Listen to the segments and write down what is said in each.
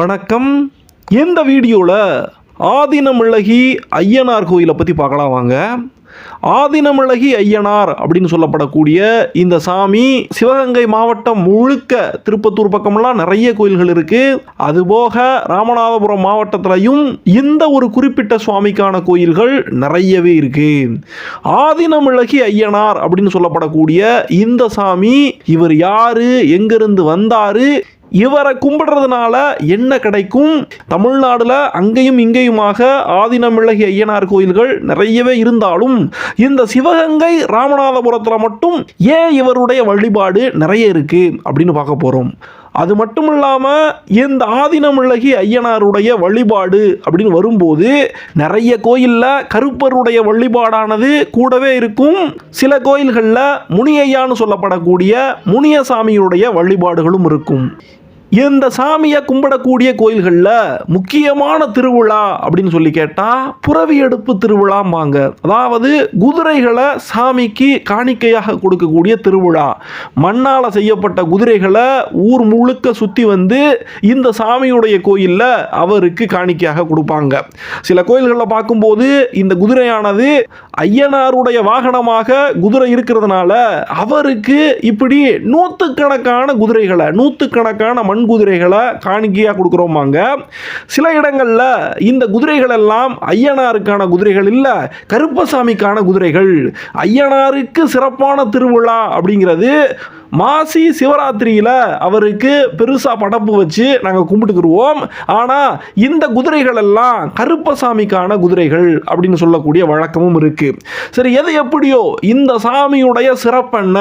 வணக்கம். இந்த வீடியோவில் ஆதினமிழகி ஐயனார் கோயிலை பற்றி பார்க்கலாம் வாங்க. ஆதினமிழகி ஐயனார் அப்படின்னு சொல்லப்படக்கூடிய இந்த சாமி சிவகங்கை மாவட்டம் முழுக்க திருப்பத்தூர் பக்கமெல்லாம் நிறைய கோயில்கள் இருக்குது அதுபோக ராமநாதபுரம் மாவட்டத்திலையும் இந்த ஒரு குறிப்பிட்ட சுவாமிக்கான கோயில்கள் நிறையவே இருக்கு. ஆதினமிழகி ஐயனார் அப்படின்னு சொல்லப்படக்கூடிய இந்த சாமி இவர் யாரு? எங்கிருந்து வந்தாரு? இவரை கும்பிடுறதுனால என்ன கிடைக்கும்? தமிழ்நாடுல அங்கேயும் இங்கேயுமாக ஆதினமிழகி ஐயனார் கோயில்கள் நிறையவே இருந்தாலும் இந்த சிவகங்கை ராமநாதபுரத்தில் மட்டும் ஏன் இவருடைய வழிபாடு நிறைய இருக்கு அப்படின்னு பார்க்க போகிறோம் அது மட்டும் இல்லாமல் இந்த ஆதினமிழகி ஐயனாருடைய வழிபாடு அப்படின்னு வரும்போது நிறைய கோயிலில் கருப்பருடைய வழிபாடானது கூடவே இருக்கும். சில கோயில்களில் முனியையான்னு சொல்லப்படக்கூடிய முனியசாமியுடைய வழிபாடுகளும் இருக்கும். இந்த சாமியை கும்பிடக்கூடிய கோயில்களில் முக்கியமான திருவிழா அப்படின்னு சொல்லி கேட்டால் புறவி எடுப்பு திருவிழாம்பாங்க. அதாவது குதிரைகளை சாமிக்கு காணிக்கையாக கொடுக்கக்கூடிய திருவிழா. மண்ணால் செய்யப்பட்ட குதிரைகளை ஊர் முழுக்க சுற்றி வந்து இந்த சாமியுடைய கோயிலில் அவருக்கு காணிக்கையாக கொடுப்பாங்க. சில கோயில்களில் பார்க்கும்போது இந்த குதிரையானது ஐயனாருடைய வாகனமாக குதிரை இருக்கிறதுனால அவருக்கு இப்படி நூற்றுக்கணக்கான குதிரைகளை நூற்றுக்கணக்கான மண் குதிரைகளை காணிக்கையாக கொடுக்குறோமாங்க. சில இடங்களில் இந்த குதிரைகள் எல்லாம் ஐயனாருக்கான குதிரைகள் இல்லை கருப்பசாமிக்கான குதிரைகள். ஐயனாருக்கு சிறப்பான திருவிழா அப்படிங்கிறது மாசி சிவராத்திரியில் அவருக்கு பெருசாக படப்பு வச்சு நாங்கள் கும்பிட்டுக்கிடுவோம் ஆனால் இந்த குதிரைகள் எல்லாம் கருப்பசாமிக்கான குதிரைகள் அப்படின்னு சொல்லக்கூடிய வழக்கமும் இருக்குது சரி எது எப்படியோ இந்த சாமியுடைய சிறப்பென்ன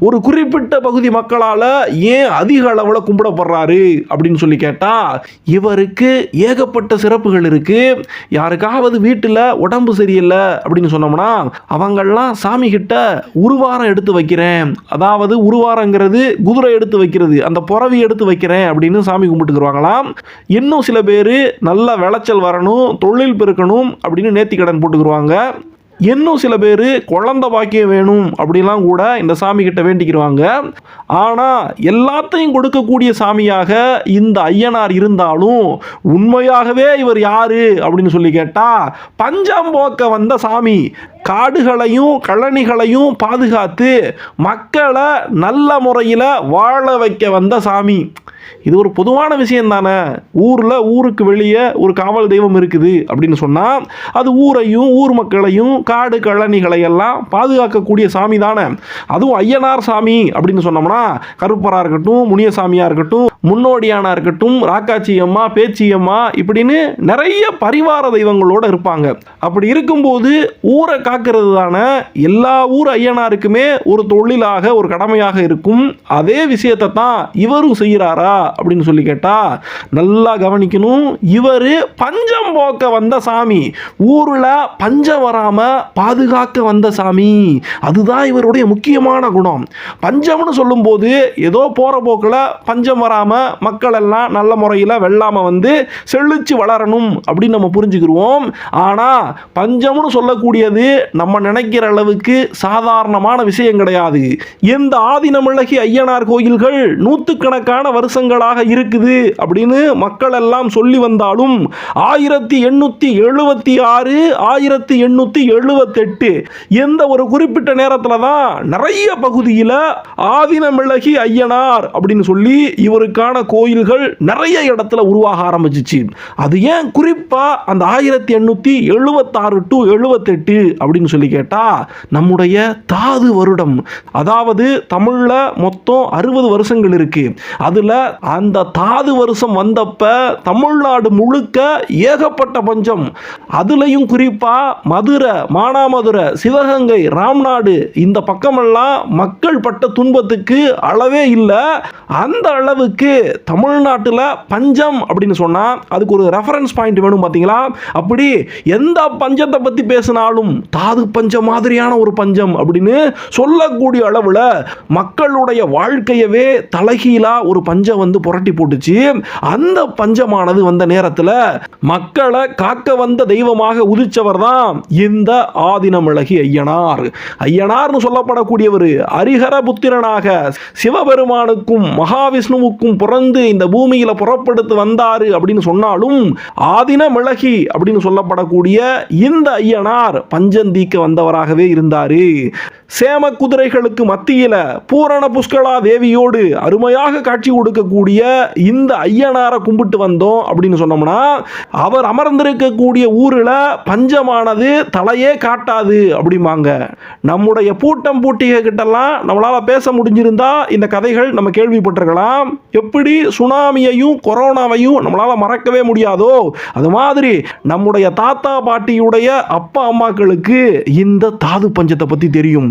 ஒரு குறிப்பிட்ட பகுதி மக்களால் ஏன் அதிக அளவில் கும்பிடப்படுறாரு அப்படின்னு சொல்லி கேட்டால் இவருக்கு ஏகப்பட்ட சிறப்புகள் இருக்குது யாருக்காவது வீட்டில் உடம்பு சரியில்லை அப்படின்னு சொன்னோம்னா அவங்கெல்லாம் சாமி கிட்ட உருவாரம் எடுத்து வைக்கிறேன். அதாவது உருவாரம் உருவாரங்கிறது குதிரை எடுத்து வைக்கிறது. அந்த புறவி எடுத்து வைக்கிறேன் அப்படின்னு சாமி கும்பிட்டுக்குருவாங்களாம். இன்னும் சில பேர் நல்ல விளைச்சல் வரணும் தொழில் பெருக்கணும் அப்படின்னு நேர்த்தி கடன் போட்டுக்குருவாங்க. இன்னும் சில பேர் குழந்த பாக்கியம் வேணும் அப்படிலாம் கூட இந்த சாமி கிட்ட வேண்டிக்கிடுவாங்க. ஆனால் எல்லாத்தையும் கொடுக்கக்கூடிய சாமியாக இந்த ஐயனார் இருந்தாலும் உண்மையாகவே இவர் யாரு அப்படின்னு சொல்லி கேட்டால் பஞ்சம் போக்க வந்த சாமி. காடுகளையும் கழனிகளையும் பாதுகாத்து மக்களை நல்ல முறையில் வாழ வைக்க வந்த சாமி. இது ஒரு பொதுவான விஷயம் தானே ஊரில் ஊருக்கு வெளியே ஒரு காவல் தெய்வம் இருக்குது அப்படின்னு சொன்னால் அது ஊரையும் ஊர் மக்களையும் காடு கழனிகளை எல்லாம் பாதுகாக்கக்கூடிய சாமி தானே? அதுவும் ஐயனார் சாமி அப்படின்னு சொன்னோம்னா கருப்பராக இருக்கட்டும் முனியசாமியாக இருக்கட்டும் முன்னோடியானா இருக்கட்டும் ராக்காச்சி அம்மா பேச்சி அம்மா இப்படின்னு நிறைய பரிவார தெய்வங்களோட இருப்பாங்க. அப்படி இருக்கும்போது ஊரை காக்கிறது தானே? எல்லா ஊர் ஐயனாருக்குமே ஒரு தொழிலாக ஒரு கடமையாக இருக்கும். அதே விஷயத்தை தான் இவரும் செய்கிறாரா? அப்படின்னு சொல்லி கேட்டால் நல்லா கவனிக்கணும். இவர் பஞ்சம் போக்க வந்த சாமி. ஊரில் பஞ்சம் வராமல் பாதுகாக்க வந்த சாமி. அதுதான் இவருடைய முக்கியமான குணம். பஞ்சம்னு சொல்லும்போது ஏதோ போகிற போக்கில் பஞ்சம் வராமல் மக்கள் எல்லாம் நல்ல முறையில் வெள்ளாமல் வந்து செழித்து வளரணும் அப்படின்னு நம்ம புரிஞ்சுக்கிடுவோம் ஆனால் பஞ்சம்னு சொல்லக்கூடியது நம்ம நினைக்கிற அளவுக்கு சாதாரணமான விஷயம் கிடையாது. எந்த ஆதினமிழகி ஐயனார் கோயில்கள் நூற்றுக்கணக்கான வருஷங்களாக இருக்குது அப்படின்னு மக்கள் எல்லாம் சொல்லி வந்தாலும் ஆயிரத்தி எண்ணூற்றி எழுபத்தி ஆறு ஆயிரத்தி எண்ணூற்றி எழுபத்தெட்டு எந்த ஒரு குறிப்பிட்ட நேரத்தில் தான் நிறைய பகுதியில் ஆதினமிழகி ஐயனார் அப்படின்னு சொல்லி இவருக்கான கோயில்கள் நிறைய இடத்துல உருவாக ஆரம்பிச்சிச்சு. அது ஏன் குறிப்பாக அந்த ஆயிரத்தி எண்ணூற்றி எழுபத்தாறு டு எழுபத்தெட்டு அப்படின்னு சொல்லி கேட்டால் நம்முடைய தாது வருடம். அதாவது தமிழில் மொத்தம் அறுபது வருஷங்கள் இருக்கு. அதில் அந்த தாது வருஷம் வந்தப்ப தமிழ்நாடு முழுக்க ஏகப்பட்ட பஞ்சம். அதுலேயும் குறிப்பாக மதுரை மானாமதுரை சிவகங்கை ராம்நாடு இந்த பக்கமெல்லாம் மக்கள் பட்ட துன்பத்துக்கு அளவே இல்லை. அந்த அளவுக்கு தமிழ்நாட்டில் பஞ்சம் அப்படின்னு சொன்னால் அதுக்கு ஒரு ரெஃபரன்ஸ் பாயிண்ட் வேணும் பார்த்தீங்களா அப்படி எந்த பஞ்சத்தை பற்றி பேசினாலும் தாது பஞ்சம் மாதிரியான ஒரு பஞ்சம் அப்படின்னு சொல்லக்கூடிய அளவில் மக்களுடைய வாழ்க்கையவே தலைகீழா ஒரு பஞ்ச வந்து புரட்டி போட்டுச்சு. அந்த பஞ்சமானது வந்த நேரத்தில் மக்களை காக்க வந்த தெய்வமாக உதிச்சவர் தான் இந்த ஆதினமிளகி ஐயனார். ஐயனார்னு சொல்லப்படக்கூடியவர் அரிஹர புத்திரனாக சிவபெருமானுக்கும் மகாவிஷ்ணுவுக்கும் பிறந்து இந்த பூமியில புறப்படுத்து வந்தாரு அப்படின்னு சொன்னாலும் ஆதின மிளகி அப்படின்னு சொல்லப்படக்கூடிய இந்த ஐயனார் பஞ்சந்தீக்க வந்தவராகவே இருந்தாரு. சேம குதிரைகளுக்கு மத்தியில் பூரண புஷ்கலா தேவியோடு அருமையாக காட்சி கொடுக்கக்கூடிய இந்த ஐயனாரை கும்பிட்டு வந்தோம் அப்படின்னு சொன்னோம்னா அவர் அமர்ந்திருக்கக்கூடிய ஊரில் பஞ்சமானது தலையே காட்டாது அப்படிம்பாங்க. நம்முடைய பூட்டம் பூட்டிகிட்டெல்லாம் கிட்டலாம் பேச முடிஞ்சிருந்தா இந்த கதைகள் நம்ம கேள்விப்பட்டிருக்கலாம். எப்படி சுனாமியையும் கொரோனாவையும் நம்மளால் மறக்கவே முடியாதோ அது மாதிரி நம்முடைய தாத்தா பாட்டியுடைய அப்பா அம்மாக்களுக்கு இந்த தாது பஞ்சத்தை பற்றி தெரியும்.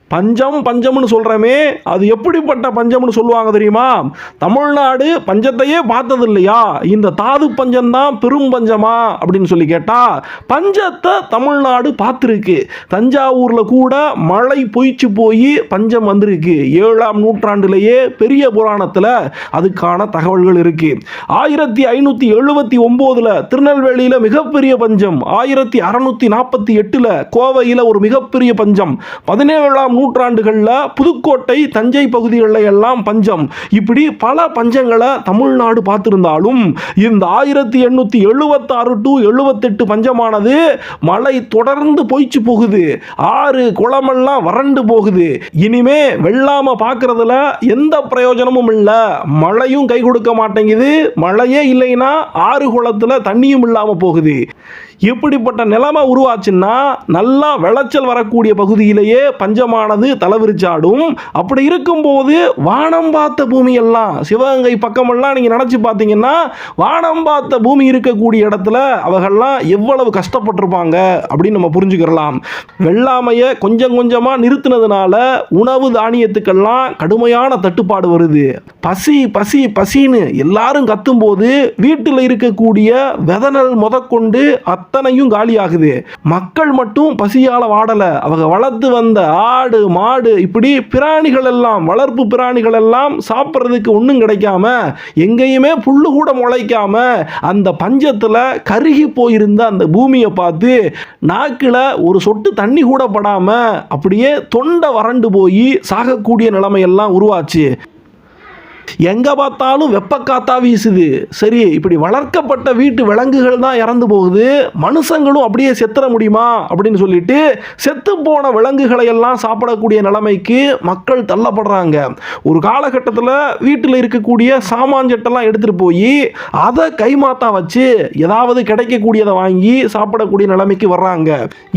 பஞ்சம் பஞ்சம்னு சொல்கிறோமே அது எப்படிப்பட்ட பஞ்சம்னு சொல்லுவாங்க தெரியுமா? தமிழ்நாடு பஞ்சத்தையே பார்த்தது இல்லையா இந்த தாது பஞ்சம் தான் பெரும் பஞ்சமா? அப்படின்னு சொல்லி கேட்டால் பஞ்சத்தை தமிழ்நாடு பார்த்துருக்கு. தஞ்சாவூரில் கூட மழை பொய்ச்சு போய் பஞ்சம் வந்திருக்கு. ஏழாம் நூற்றாண்டிலேயே பெரிய புராணத்தில் அதுக்கான தகவல்கள் இருக்கு. ஆயிரத்தி ஐநூற்றி எழுபத்தி ஒம்போதில் திருநெல்வேலியில் மிகப்பெரிய பஞ்சம் ஆயிரத்தி அறநூற்றி நாற்பத்தி எட்டில் கோவையில் ஒரு மிகப்பெரிய பஞ்சம் பதினேழாம் நூற்றாண்டுகளில் புதுக்கோட்டை தஞ்சை பகுதிகளில் எல்லாம் பஞ்சம். இப்படி பல பஞ்சங்களை தமிழ்நாடு பார்த்திருந்தாலும் இந்த ஆயிரத்தி எண்ணூற்றி எழுபத்தாறு டு எழுபத்தெட்டு பஞ்சமானது மழை தொடர்ந்து பொய்ச்சு போகுது. ஆறு குளமெல்லாம் வறண்டு போகுது. இனிமே வெள்ளாம பார்க்கறதுல எந்த பிரயோஜனமும் இல்லை. மழையும் கை கொடுக்க மாட்டேங்குது. மழையே இல்லைன்னா ஆறு குளத்துல தண்ணியும் இல்லாமல் போகுது. இப்படிப்பட்ட நிலைமை உருவாச்சுன்னா நல்லா விளைச்சல் வரக்கூடிய பகுதியிலேயே பஞ்சமான ஆனது தலைவிரிச்சாடும் அப்படி இருக்கும்போது வானம் பார்த்த பூமி எல்லாம் சிவகங்கை பக்கமெல்லாம் நீங்கள் நினச்சி பார்த்தீங்கன்னா வானம் பார்த்த பூமி இருக்கக்கூடிய இடத்துல அவர்கள்லாம் எவ்வளவு கஷ்டப்பட்டிருப்பாங்க அப்படின்னு நம்ம புரிஞ்சுக்கிறலாம். வெள்ளாமையை கொஞ்சம் கொஞ்சமாக நிறுத்தினதுனால உணவு தானியத்துக்கெல்லாம் கடுமையான தட்டுப்பாடு வருது. பசி பசி பசின்னு எல்லாரும் கத்தும்போது வீட்டில் இருக்கக்கூடிய வெதனல் முதற்கொண்டு அத்தனையும் காலியாகுது. மக்கள் மட்டும் பசியால் வாடலை. அவங்க வளர்த்து வந்த ஆடு மாடு இப்படி பிராணிகள் எல்லாம் வளர்ப்பு பிராணிகள் எல்லாம் சாப்பிட்றதுக்கு ஒன்றும் கிடைக்காம எங்கேயுமே புல்லு கூட முளைக்காம அந்த பஞ்சத்தில் கருகி போயிருந்த அந்த பூமியை பார்த்து நாக்கில் ஒரு சொட்டு தண்ணி கூட படாமல் அப்படியே தொண்டை வறண்டு போய் சாகக்கூடிய நிலைமையெல்லாம் உருவாச்சு. எங்கே பார்த்தாலும் வெப்பக்காத்தா வீசுது. சரி இப்படி வளர்க்கப்பட்ட வீட்டு விலங்குகள் தான் இறந்து போகுது. மனுஷங்களும் அப்படியே செத்துற முடியுமா? அப்படின்னு சொல்லிட்டு செத்து போன விலங்குகளை எல்லாம் சாப்பிடக்கூடிய நிலைமைக்கு மக்கள் தள்ளப்படுறாங்க. ஒரு காலகட்டத்தில் வீட்டில் இருக்கக்கூடிய சாமான்சட்டெல்லாம் எடுத்துகிட்டு போய் அதை கைமாத்தா வச்சு ஏதாவது கிடைக்கக்கூடியதை வாங்கி சாப்பிடக்கூடிய நிலைமைக்கு வர்றாங்க.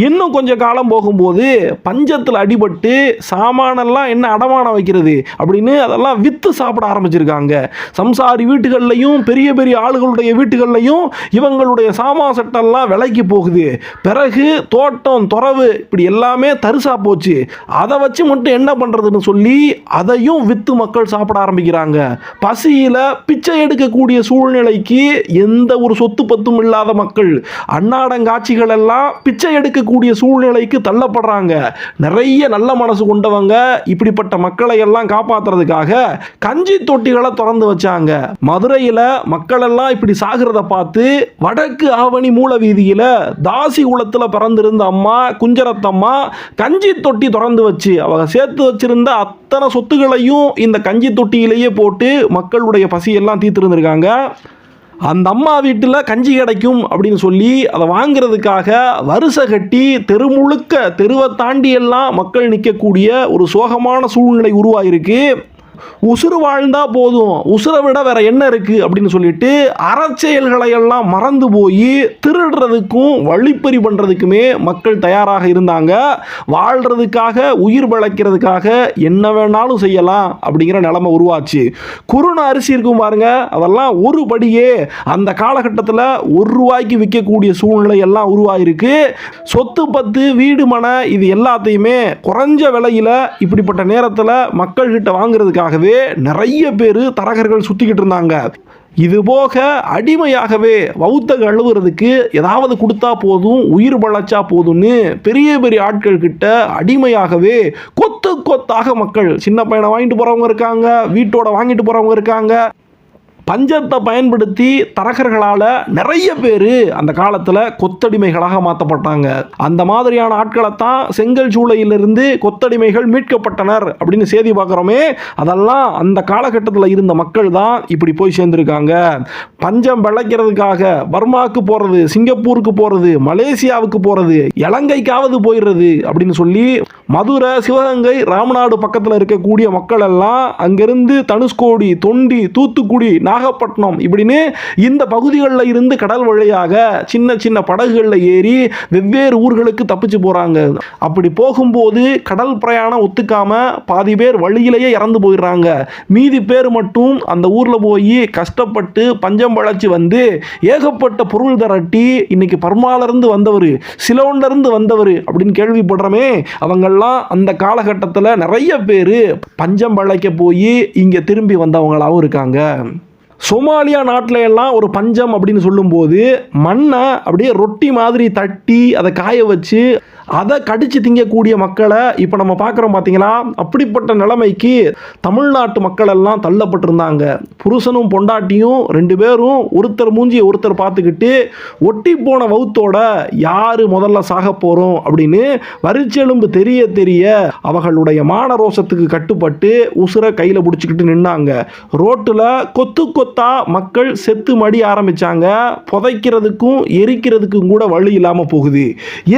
இன்னும் கொஞ்சம் காலம் போகும்போது பஞ்சத்தில் அடிபட்டு சாமானெல்லாம் என்ன அடமானம் வைக்கிறது அப்படின்னு அதெல்லாம் விற்று சாப்பிட ஆரம்பிச்சிருக்காங்க. சம்சாரி வீட்டுகள்லையும் பெரிய பெரிய ஆளுகளுடைய வீட்டுகள்லையும் இவங்களுடைய சாமா சட்டெல்லாம் விலைக்கு போகுது. பிறகு தோட்டம் துறவு இப்படி எல்லாமே தரிசா போச்சு. அதை வச்சு மட்டும் என்ன பண்ணுறதுன்னு சொல்லி அதையும் விற்று மக்கள் சாப்பிட ஆரம்பிக்கிறாங்க. பசியில் பிச்சை எடுக்கக்கூடிய சூழ்நிலைக்கு எந்த ஒரு சொத்து பத்தும் இல்லாத மக்கள் அன்னாடங்காட்சிகள் எல்லாம் பிச்சை எடுக்கக்கூடிய சூழ்நிலைக்கு தள்ளப்படுறாங்க. நிறைய நல்ல மனசு கொண்டவங்க இப்படிப்பட்ட மக்களை எல்லாம் காப்பாத்துறதுக்காக கஞ்சி தொட்டிகளை திறந்து வச்சாங்க. மதுரையில் மக்கள் எல்லாம் இப்படி சாகிறத பார்த்து வடக்கு ஆவணி மூல வீதியில் தாசி குளத்தில் பிறந்திருந்த அம்மா குஞ்சரத்தம்மா கஞ்சி தொட்டி திறந்து வச்சு அவங்க சேர்த்து வச்சிருந்த அத்தனை சொத்துக்களையும் இந்த கஞ்சி தொட்டியிலேயே போட்டு மக்களுடைய பசியெல்லாம் தீர்த்திருந்திருக்காங்க. அந்த அம்மா வீட்டில் கஞ்சி கிடைக்கும் அப்படின்னு சொல்லி அதை வாங்கிறதுக்காக வரிசை கட்டி தெரு முழுக்க தெருவை தாண்டி எல்லாம் மக்கள் நிற்கக்கூடிய ஒரு சோகமான சூழ்நிலை உருவாயிருக்கு. உசுறு வாழ்ந்தால் போதும். உசுரை விட வேற என்ன இருக்கு அப்படின்னு சொல்லிட்டு அறச்செயல்களை எல்லாம் மறந்து போய் திருடுறதுக்கும் வழிப்பறி பண்ணுறதுக்குமே மக்கள் தயாராக இருந்தாங்க. வாழ்றதுக்காக உயிர் பிழைக்கிறதுக்காக என்ன வேணாலும் செய்யலாம் அப்படிங்கிற நிலைமை உருவாச்சு. குருண அரிசி இருக்கும் பாருங்க அதெல்லாம் ஒரு படியே அந்த காலகட்டத்தில் ஒரு ரூபாய்க்கு விற்கக்கூடிய சூழ்நிலை எல்லாம் உருவாயிருக்கு. சொத்து பத்து வீடு மனை இது எல்லாத்தையுமே குறைஞ்ச விலையில் இப்படிப்பட்ட நேரத்தில் மக்கள்கிட்ட வாங்குறதுக்காக வாங்குறதுக்காகவே நிறைய பேர் தரகர்கள் சுற்றிக்கிட்டு இருந்தாங்க. இதுபோக அடிமையாகவே வௌத்த கழுவுறதுக்கு ஏதாவது கொடுத்தா போதும் உயிர் பழச்சா போதும்னு பெரிய பெரிய ஆட்கள் கிட்ட அடிமையாகவே கொத்து கொத்தாக மக்கள் சின்ன பையனை வாங்கிட்டு போகிறவங்க இருக்காங்க வீட்டோட வாங்கிட்டு போகிறவங்க இருக்காங்க. பஞ்சத்தை பயன்படுத்தி தரகர்களால் நிறைய பேர் அந்த காலத்தில் கொத்தடிமைகளாக மாற்றப்பட்டாங்க அந்த மாதிரியான ஆட்களை தான் செங்கல் சூளையிலிருந்து கொத்தடிமைகள் மீட்கப்பட்டனர் அப்படின்னு செய்தி பார்க்குறோமே. அதெல்லாம் அந்த காலகட்டத்தில் இருந்த மக்கள் தான் இப்படி போய் சேர்ந்துருக்காங்க. பஞ்சம் விளைக்கிறதுக்காக பர்மாவுக்கு போகிறது சிங்கப்பூருக்கு போகிறது மலேசியாவுக்கு போகிறது இலங்கைக்காவது போயிடுறது அப்படின்னு சொல்லி மதுரை சிவகங்கை ராமநாடு பக்கத்தில் இருக்கக்கூடிய மக்கள் எல்லாம் அங்கிருந்து தனுஷ்கோடி தொண்டி தூத்துக்குடி நாகப்பட்டினம் இப்படின்னு இந்த பகுதிகளில் இருந்து கடல் வழியாக சின்ன சின்ன படகுகளில் ஏறி வெவ்வேறு ஊர்களுக்கு தப்பிச்சு போகிறாங்க அப்படி போகும்போது கடல் பிரயாணம் ஒத்துக்காம பாதி பேர் வழியிலேயே இறந்து போயிடுறாங்க. மீதி பேர் மட்டும் அந்த ஊரில் போய் கஷ்டப்பட்டு பஞ்சம் பழச்சி வந்து ஏகப்பட்ட பொருள் திரட்டி இன்னைக்கு பர்மாலிருந்து வந்தவர் சிலோன்லேருந்து வந்தவர் அப்படின்னு கேள்விப்படுறோமே இவங்கெல்லாம் அந்த காலகட்டத்தில் நிறைய பேர் பஞ்சம் பழைக்க போய் இங்கே திரும்பி வந்தவங்களாகவும் இருக்காங்க. சோமாலியா நாட்டில எல்லாம் ஒரு பஞ்சம் அப்படின்னு சொல்லும்போது மண்ணை அப்படியே ரொட்டி மாதிரி தட்டி அதை காய வச்சு அதை கடிச்சு திங்கக்கூடிய மக்களை இப்போ நம்ம பார்க்குறோம் பார்த்தீங்களா அப்படிப்பட்ட நிலைமைக்கு தமிழ்நாட்டு மக்கள் எல்லாம் தள்ளப்பட்டிருந்தாங்க. புருஷனும் பொண்டாட்டியும் ரெண்டு பேரும் ஒருத்தர் மூஞ்சியை ஒருத்தர் பார்த்துக்கிட்டு ஒட்டி போன வவுத்தோட யார் முதல்ல சாக போகிறோம் அப்படின்னு வரிச்செலும்பு தெரிய தெரிய அவர்களுடைய மான ரோஷத்துக்கு கட்டுப்பட்டு உசுரை கையில் பிடிச்சிக்கிட்டு நின்னாங்க. ரோட்டில் கொத்து கொத்தா மக்கள் செத்து மடி ஆரம்பித்தாங்க புதைக்கிறதுக்கும் எரிக்கிறதுக்கும் கூட வழி இல்லாமல் போகுது.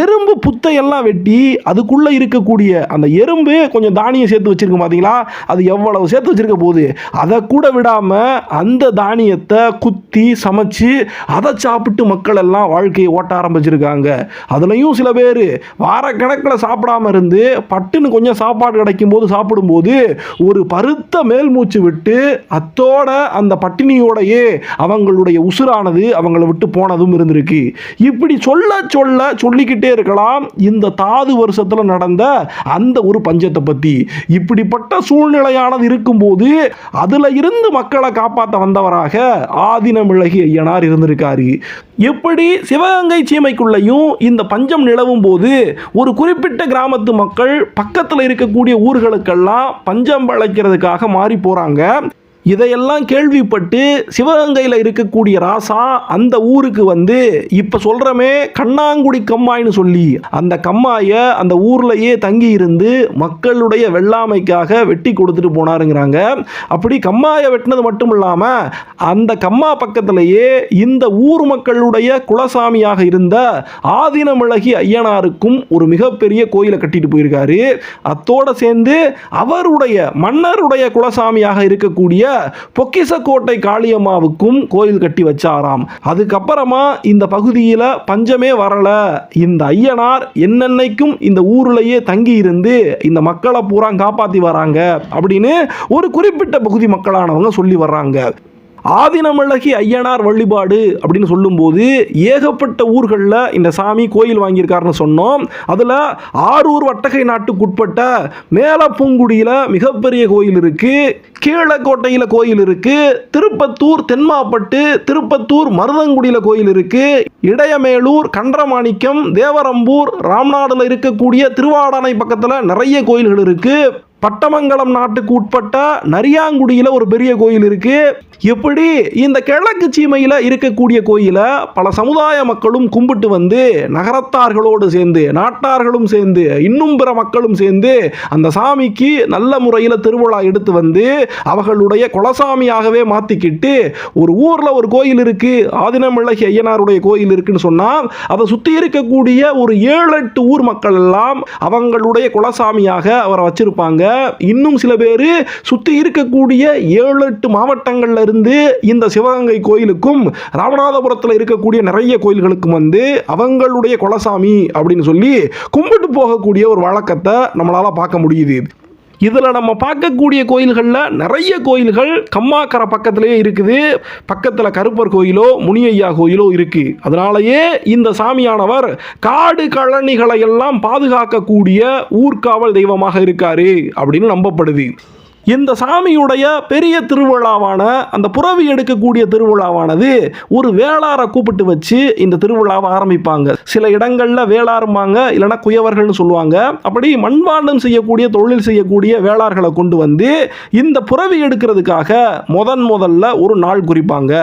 எறும்பு புத்தை புத்தையெல்லாம் வெட்டி அதுக்குள்ளே இருக்கக்கூடிய அந்த எறும்பு கொஞ்சம் தானியம் சேர்த்து வச்சுருக்கு பார்த்தீங்களா அது எவ்வளவு சேர்த்து வச்சிருக்க போகுது? அதை கூட விடாமல் அந்த தானியத்தை குத்தி சமைச்சு அதை சாப்பிட்டு மக்கள் எல்லாம் வாழ்க்கையை ஓட்ட ஆரம்பிச்சிருக்காங்க. அதுலேயும் சில பேர் வாரக்கணக்கில் சாப்பிடாம இருந்து பட்டுன்னு கொஞ்சம் சாப்பாடு கிடைக்கும் போது சாப்பிடும்போது ஒரு பருத்த மேல் மூச்சு விட்டு அத்தோட அந்த பட்டினியோடையே அவங்களுடைய உசுரானது அவங்கள விட்டு போனதும் இருந்திருக்கு. இப்படி சொல்ல சொல்ல சொல்லிக்கிட்டே இருக்கலாம். இந்த தாது வருஷத்தில் நடந்த அந்த ஒரு பஞ்சத்தை பற்றி இப்படிப்பட்ட சூழ்நிலையானது இருக்கும்போது அதில் இருந்து மக்களை காப்பாற்ற வந்தவராக ஆதினமிழகி ஐயனார் இருந்திருக்காரு. எப்படி சிவகங்கை சீமைக்குள்ளேயும் இந்த பஞ்சம் நிலவும் போது ஒரு குறிப்பிட்ட கிராமத்து மக்கள் பக்கத்தில் இருக்கக்கூடிய ஊர்களுக்கெல்லாம் பஞ்சம் வளைக்கிறதுக்காக மாறி போகிறாங்க இதையெல்லாம் கேள்விப்பட்டு சிவகங்கையில் இருக்கக்கூடிய ராசா அந்த ஊருக்கு வந்து இப்போ சொல்கிறமே கண்ணாங்குடி கம்மாய்னு சொல்லி அந்த கம்மாயை அந்த ஊர்லேயே தங்கி இருந்து மக்களுடைய வெள்ளாமைக்காக வெட்டி கொடுத்துட்டு போனாருங்கிறாங்க. அப்படி கம்மாயை வெட்டினது மட்டும் இல்லாமல் அந்த கம்மா பக்கத்திலேயே இந்த ஊர் மக்களுடைய குலசாமியாக இருந்த ஆதினமிழகி ஐயனாருக்கும் ஒரு மிகப்பெரிய கோயிலை கட்டிட்டு போயிருக்காரு. அத்தோடு சேர்ந்து அவருடைய மன்னருடைய குலசாமியாக இருக்கக்கூடிய பொக்கிசக்கோட்டை காளியம்மாவுக்கும் கோயில் கட்டி வச்சாராம். அதுக்கப்புறமா இந்த பகுதியில் பஞ்சமே வரல. இந்த ஐயனார் என்னென்னைக்கும் இந்த ஊர்லயே தங்கி இருந்து இந்த மக்களை பூரா காப்பாற்றி வராங்க அப்படின்னு ஒரு குறிப்பிட்ட பகுதி மக்களானவங்க சொல்லி வர்றாங்க. ஆதினமிழகி ஐயனார் வழிபாடு அப்படின்னு சொல்லும்போது ஏகப்பட்ட ஊர்களில் இந்த சாமி கோயில் வாங்கியிருக்காருன்னு சொன்னோம். அதில் ஆரூர் வட்டகை நாட்டுக்குட்பட்ட மேலப்பூங்குடியில் மிகப்பெரிய கோயில் இருக்குது கீழக்கோட்டையில் கோயில் இருக்குது திருப்பத்தூர் தென்மாப்பட்டு திருப்பத்தூர் மருதங்குடியில் கோயில் இருக்குது இடையமேலூர் கன்றமாணிக்கம் தேவரம்பூர் ராம்நாடில் இருக்கக்கூடிய திருவாடானை பக்கத்தில் நிறைய கோயில்கள் இருக்குது பட்டமங்கலம் நாட்டுக்கு உட்பட்ட நரியாங்குடியில் ஒரு பெரிய கோயில் இருக்கு. எப்படி? இந்த கிழக்கு சீமையில் இருக்கக்கூடிய கோயிலை பல சமுதாய மக்களும் கும்பிட்டு வந்து நகரத்தார்களோடு சேர்ந்து நாட்டார்களும் சேர்ந்து இன்னும் பிற மக்களும் சேர்ந்து அந்த சாமிக்கு நல்ல முறையில் திருவிழா எடுத்து வந்து அவர்களுடைய குலசாமியாகவே மாற்றிக்கிட்டு ஒரு ஊரில் ஒரு கோயில் இருக்குது ஆதினமிழகி ஐயனாருடைய கோயில் இருக்குன்னு சொன்னால் அதை சுற்றி இருக்கக்கூடிய ஒரு ஏழு எட்டு ஊர் மக்கள் எல்லாம் அவங்களுடைய குலசாமியாக அவரை வச்சிருப்பாங்க. இன்னும் சில பேர் சுற்றி இருக்கக்கூடிய ஏழு எட்டு மாவட்டங்கள்ல இருந்து இந்த சிவகங்கை கோயிலுக்கும் ராமநாதபுரத்தில் இருக்கக்கூடிய நிறைய கோயில்களுக்கும் வந்து அவங்களுடைய குலசாமி அப்படின்னு சொல்லி கும்பிட்டு போகக்கூடிய ஒரு வழக்கத்தை நம்மளால் பார்க்க முடியுது. இதில் நம்ம பார்க்கக்கூடிய கோயில்களில் நிறைய கோயில்கள் கம்மாக்கரை பக்கத்திலேயே இருக்குது. பக்கத்தில் கருப்பர் கோயிலோ முனியையா கோயிலோ இருக்குது அதனாலேயே இந்த சாமியானவர் காடு கழனிகளை எல்லாம் பாதுகாக்கக்கூடிய ஊர்காவல் தெய்வமாக இருக்காரு அப்படின்னு நம்பப்படுது. இந்த சாமியுடைய பெரிய திருவிழாவான அந்த புறவி எடுக்கக்கூடிய திருவிழாவானது ஒரு வேளாரை கூப்பிட்டு வச்சு இந்த திருவிழாவை ஆரம்பிப்பாங்க. சில இடங்களில் வேளாருமாங்க இல்லைன்னா குயவர்கள்னு சொல்லுவாங்க. அப்படி மண்பாண்டம் செய்யக்கூடிய தொழில் செய்யக்கூடிய வேளார்களை கொண்டு வந்து இந்த புறவி எடுக்கிறதுக்காக முதன் முதல்ல ஒரு நாள் குறிப்பாங்க.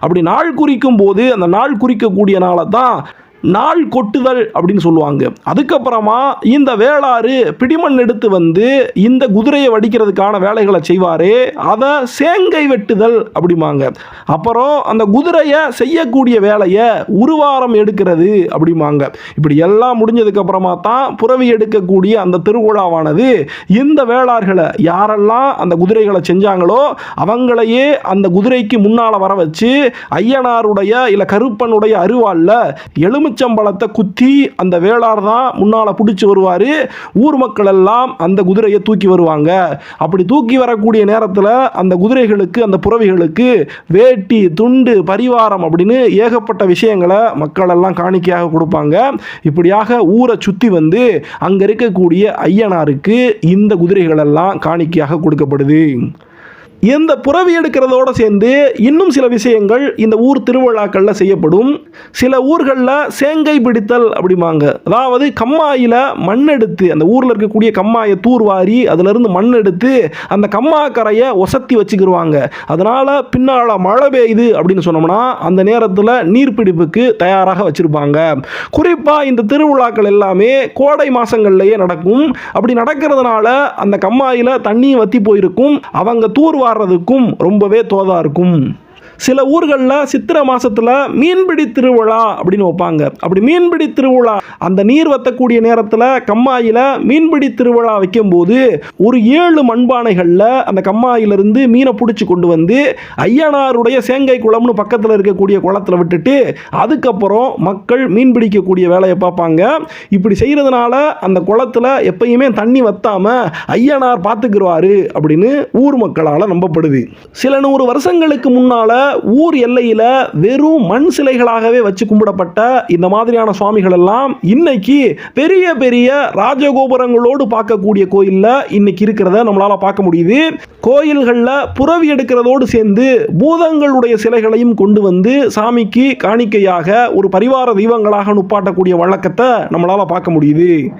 அப்படி நாள் குறிக்கும் போது அந்த நாள் குறிக்கக்கூடிய நாளை தான் நாள் கொட்டுதல் அப்படின்னு சொல்லுவாங்க. அதுக்கப்புறமா இந்த வேளாறு பிடிமண் எடுத்து வந்து இந்த குதிரையை வடிக்கிறதுக்கான வேலைகளை செய்வார். அதை சேங்கை வெட்டுதல் அப்படிம்பாங்க. அப்புறம் அந்த குதிரையை செய்யக்கூடிய வேலையை உருவாரம் எடுக்கிறது அப்படிம்பாங்க. இப்படி எல்லாம் முடிஞ்சதுக்கப்புறமா தான் புறவி எடுக்கக்கூடிய அந்த திருவிழாவானது இந்த வேளார்களை யாரெல்லாம் அந்த குதிரைகளை செஞ்சாங்களோ அவங்களையே அந்த குதிரைக்கு முன்னால் வர வச்சு ஐயனாருடைய இல்லை கருப்பனுடைய அருவாளில் எலுமிச்சம்பழத்தை குத்தி அந்த வேளார் தான் முன்னால் பிடிச்சி வருவார். ஊர் மக்கள் எல்லாம் அந்த குதிரையை தூக்கி வருவாங்க. அப்படி தூக்கி வரக்கூடிய நேரத்தில் அந்த குதிரைகளுக்கு அந்த புறவிகளுக்கு வேட்டி துண்டு பரிவாரம் அப்படின்னு ஏகப்பட்ட விஷயங்களை மக்கள் எல்லாம் காணிக்கையாக கொடுப்பாங்க. இப்படியாக ஊரை சுற்றி வந்து அங்கே இருக்கக்கூடிய ஐயனாருக்கு இந்த குதிரைகள் எல்லாம் காணிக்கையாக கொடுக்கப்படுது. இந்த புறவி எடுக்கிறதோடு சேர்ந்து இன்னும் சில விஷயங்கள் இந்த ஊர் திருவிழாக்களில் செய்யப்படும். சில ஊர்களில் சேங்கை பிடித்தல் அப்படிம்பாங்க. அதாவது கம்மாயில் மண் எடுத்து அந்த ஊரில் இருக்கக்கூடிய கம்மாயை தூர்வாரி அதிலிருந்து மண் எடுத்து அந்த கம்மா கரையை ஒசத்தி வச்சுக்கிருவாங்க. அதனால் பின்னால் மழை பெய்யுது அப்படின்னு சொன்னோம்னா அந்த நேரத்தில் நீர்பிடிப்புக்கு தயாராக வச்சுருப்பாங்க. குறிப்பாக இந்த திருவிழாக்கள் எல்லாமே கோடை மாதங்கள்லேயே நடக்கும். அப்படி நடக்கிறதுனால அந்த கம்மாயில் தண்ணி வற்றி போயிருக்கும். அவங்க தூர்வாரி வாடுறதுக்கும் ரொம்பவே தோதா இருக்கும். சில ஊர்களில் சித்திரை மாதத்தில் மீன்பிடி திருவிழா அப்படின்னு வைப்பாங்க. அப்படி மீன்பிடி திருவிழா அந்த நீர் வத்தக்கூடிய நேரத்தில் கம்மாயில் மீன்பிடி திருவிழா வைக்கும்போது ஒரு ஏழு மண்பானைகளில் அந்த கம்மாயிலிருந்து மீனை பிடிச்சி கொண்டு வந்து ஐயனாருடைய சேங்கை குளம்னு பக்கத்தில் இருக்கக்கூடிய குளத்தில் விட்டுட்டு அதுக்கப்புறம் மக்கள் மீன் பிடிக்கக்கூடிய வேலையை பார்ப்பாங்க. இப்படி செய்கிறதுனால அந்த குளத்தில் எப்பயுமே தண்ணி வத்தாமல் ஐயனார் பார்த்துக்கிடுவாரு அப்படின்னு ஊர் மக்களால் நம்பப்படுது. சில நூறு வருஷங்களுக்கு முன்னால் ஊர் எல்லையில் வெறும் மண் சிலைகளாகவே வச்சு கும்பிடப்பட்ட இந்த மாதிரியான சுவாமிகள் எல்லாம் இன்னைக்கு பெரிய பெரிய ராஜகோபுரங்களோடு பார்க்கக்கூடிய கோயிலில் இன்னைக்கு இருக்கிறத நம்மளால் பார்க்க முடியுது. கோயில்களில் புறவி எடுக்கிறதோடு சேர்ந்து பூதங்களுடைய சிலைகளையும் கொண்டு வந்து சாமிக்கு காணிக்கையாக ஒரு பரிவார தெய்வங்களாக நுப்பாட்டக்கூடிய வழக்கத்தை நம்மளால் பார்க்க முடியுது.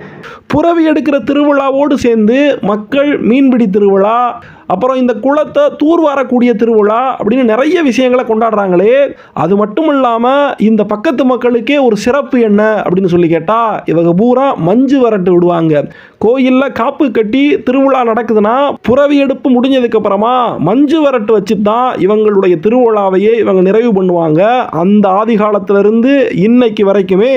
புறவி எடுக்கிற திருவிழாவோடு சேர்ந்து மக்கள் மீன்பிடி திருவிழா அப்புறம் இந்த குளத்தை தூர்வாரக்கூடிய திருவிழா அப்படின்னு நிறைய விஷயம் விஷயங்களை கொண்டாடுறாங்களே அது மட்டும் இல்லாமல் இந்த பக்கத்து மக்களுக்கே ஒரு சிறப்பு என்ன அப்படின்னு சொல்லி கேட்டால் இவங்க பூரா மஞ்சு வரட்டு விடுவாங்க. கோயிலில் காப்பு கட்டி திருவிழா நடக்குதுன்னா புறவி எடுப்பு முடிஞ்சதுக்கப்புறமா மஞ்சு வரட்டு வச்சு தான் இவங்களுடைய திருவிழாவையே இவங்க நிறைவு பண்ணுவாங்க. அந்த ஆதி காலத்திலிருந்து இன்னைக்கு வரைக்குமே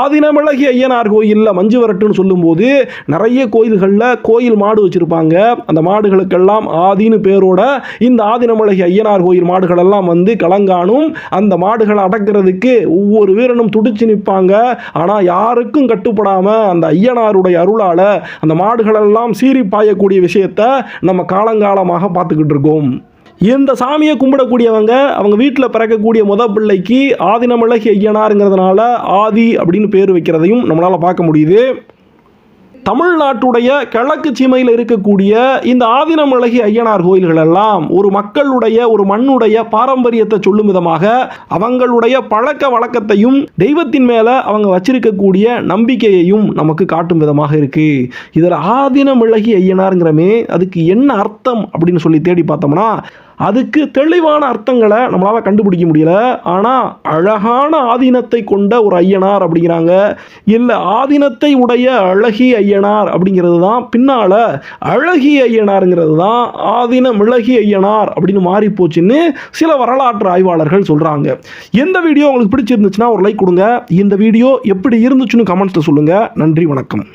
ஆதினமிழகி ஐயனார் கோயிலில் மஞ்சு வரட்டுன்னு சொல்லும்போது நிறைய கோயில்களில் கோயில் மாடு வச்சுருப்பாங்க. அந்த மாடுகளுக்கெல்லாம் ஆதின்னு பேரோட இந்த ஆதினமலகி ஐயனார் கோயில் மாடுகளெல்லாம் எல்லாம் வந்து கலங்காணும் அந்த மாடுகளை அடக்கிறதுக்கு ஒவ்வொரு வீரனும் துடிச்சு நிற்பாங்க. ஆனால் யாருக்கும் கட்டுப்படாமல் அந்த ஐயனாருடைய அருளால் அந்த மாடுகளெல்லாம் சீறி பாயக்கூடிய விஷயத்தை நம்ம காலங்காலமாக பார்த்துக்கிட்டு இருக்கோம். இந்த சாமியை கும்பிடக்கூடியவங்க அவங்க வீட்டில் பிறக்கக்கூடிய முத பிள்ளைக்கு ஆதினமிழகி ஐயனாருங்கிறதுனால ஆதி அப்படின்னு பேர் வைக்கிறதையும் நம்மளால் பார்க்க முடியுது. தமிழ்நாட்டுடைய கிழக்கு சீமையில் இருக்கக்கூடிய இந்த ஆதினமழகி ஐயனார் கோயில்கள் எல்லாம் ஒரு மக்களுடைய ஒரு மண்ணுடைய பாரம்பரியத்தை சொல்லும் விதமாக அவங்களுடைய பழக்க வழக்கத்தையும் தெய்வத்தின் மேலே அவங்க வச்சிருக்கக்கூடிய நம்பிக்கையையும் நமக்கு காட்டும் விதமாக இருக்கு. இதில் ஆதினமிழகி ஐயனாருங்கிறமே அதுக்கு என்ன அர்த்தம் அப்படின்னு சொல்லி தேடி பார்த்தோம்னா அதுக்கு தெளிவான அர்த்தங்களை நம்மளால் கண்டுபிடிக்க முடியல. ஆனால் அழகான ஆதீனத்தை கொண்ட ஒரு ஐயனார் அப்படிங்கிறாங்க. இல்லை ஆதீனத்தை உடைய அழகி ஐயனார் அப்படிங்கிறது தான். பின்னால் அழகி ஐயனாருங்கிறது தான். ஆதீன மிளகி ஐயனார் அப்படின்னு மாறி போச்சுன்னு சில வரலாற்று ஆய்வாளர்கள் சொல்கிறாங்க எந்த வீடியோ உங்களுக்கு பிடிச்சிருந்துச்சுன்னா ஒரு லைக் கொடுங்க. இந்த வீடியோ எப்படி இருந்துச்சுன்னு கமெண்ட்ஸில் சொல்லுங்கள் நன்றி வணக்கம்.